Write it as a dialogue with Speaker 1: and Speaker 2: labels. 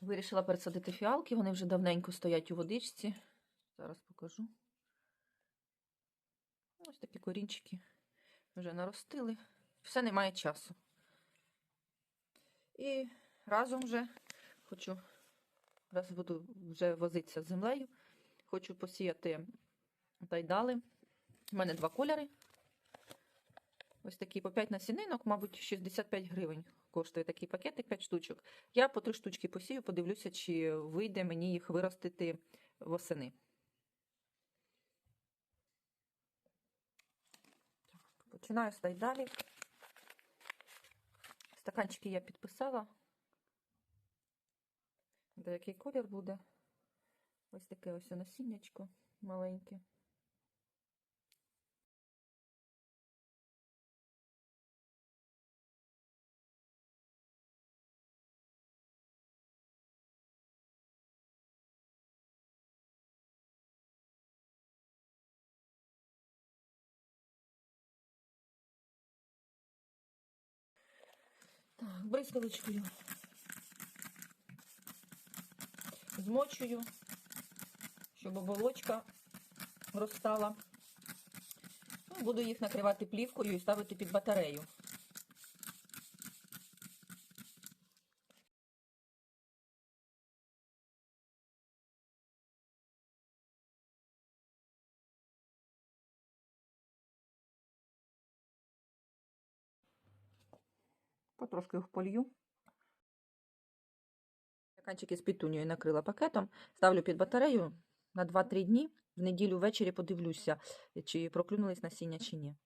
Speaker 1: Вирішила пересадити фіалки, вони вже давненько стоять у водичці. Зараз покажу. Ось такі корінчики вже наростили. Все немає часу. І разом вже хочу, раз буду вже возитися з землею, хочу посіяти тайдали. У мене два кольори. Ось такі по 5 насінинок, мабуть, 65 гривень коштує такий пакетик 5 штучок. Я по 3 штучки посію, подивлюся, чи вийде мені їх виростити восени. Починаю з тайдалів. Стаканчики я підписала. Де який колір буде? Ось таке ось насіннячко маленьке. Так, бризкалочкою змочую, щоб оболочка розстала. Ну, Буду їх накривати плівкою і ставити під батарею. Потрошки їх полью. Стаканчики з пітунією накрила пакетом, ставлю під батарею на 2-3 дні. В неділю ввечері подивлюся, чи проклюнулись насіння чи ні.